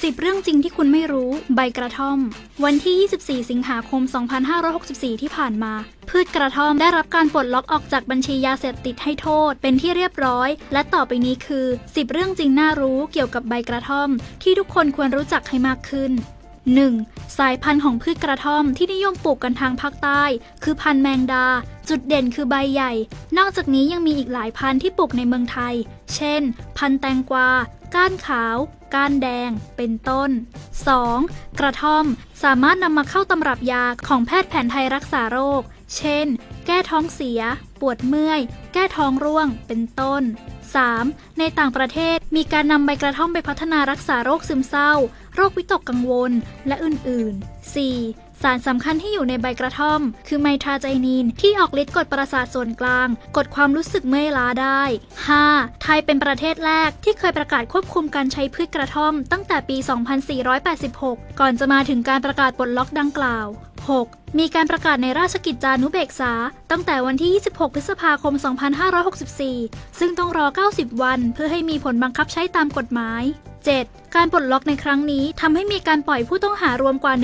10 เรื่องจริงที่คุณไม่รู้ ใบกระท่อม วันที่ 24 สิงหาคม 2564 ที่ผ่านมา พืชกระท่อมได้รับการปลดล็อกออกจากบัญชียาเสพติดให้โทษ เป็นที่เรียบร้อย และต่อไปนี้คือ 10 เรื่องจริงน่ารู้เกี่ยวกับใบกระท่อม ที่ทุกคนควรรู้จักให้มากขึ้น 1. สายพันธุ์ของพืชกระท่อมที่นิยมปลูกกันทางภาคใต้ คือพันธุ์แมงดา จุดเด่นคือใบใหญ่ นอกจากนี้ยังมีอีกหลายพันธุ์ที่ปลูกในเมืองไทย เช่น พันธุ์แตงกวา ก้านขาว ก้านแดง เป็นต้น 2. กระท่อมสามารถนำมาเข้าตำรับยาของแพทย์แผนไทยรักษาโรค เช่น แก้ท้องเสีย ปวดเมื่อย แก้ท้องร่วง เป็นต้น 3. ในต่างประเทศมีการนำใบกระท่อมไปพัฒนารักษาโรคซึมเศร้า โรควิตกกังวล และอื่น ๆ 4. สารสำคัญที่อยู่ในใบกระท่อม คือไมทราไจนีน ที่ออกฤทธิ์กดประสาทส่วนกลาง กดความรู้สึกเมื่อยล้าได้ 5. ไทยเป็นประเทศแรกที่เคยประกาศควบคุมการใช้พืชกระท่อม ตั้งแต่ปี 2486 ก่อนจะมาถึงการประกาศปลดล็อกดังกล่าว 6. มีการประกาศในราชกิจจานุเบกษา ตั้งแต่วันที่ 26 พฤษภาคม 2564 ซึ่งต้องรอ 90 วัน เพื่อให้มีผลบังคับใช้ตามกฎหมาย 7. การปลดล็อกในครั้งนี้ทำให้มีการปล่อยผู้ต้องหารวมกว่า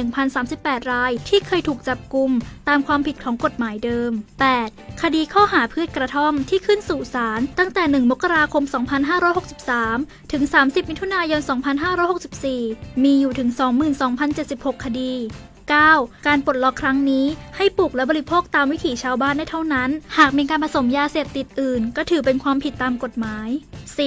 1,038 ราย ที่เคยถูกจับกุมตามความผิดของกฎหมายเดิม 8. คดีข้อหาพืชกระท่อมที่ขึ้นสู่ศาลตั้งแต่ 1 มกราคม 2563 ถึง 30 มิถุนายน 2564 มีอยู่ถึง 22,076 คดี 9. การปลดล็อกครั้งนี้ให้ปลูกและบริโภคตามวิถีชาวบ้านได้เท่านั้น หากมีการผสมยาเสพติดอื่น ก็ถือเป็นความผิดตามกฎหมาย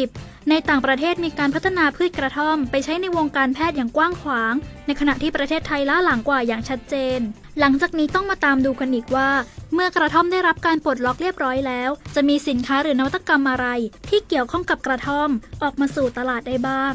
10. ในต่างประเทศมีการพัฒนาพืชกระท่อม ไปใช้ในวงการแพทย์อย่างกว้างขวาง ในขณะที่ประเทศไทยล้าหลังกว่าอย่างชัดเจน หลังจากนี้ต้องมาตามดูกันอีกว่า เมื่อกระท่อมได้รับการปลดล็อกเรียบร้อยแล้ว จะมีสินค้าหรือนวัตกรรมอะไร ที่เกี่ยวข้องกับกระท่อม ออกมาสู่ตลาดได้บ้าง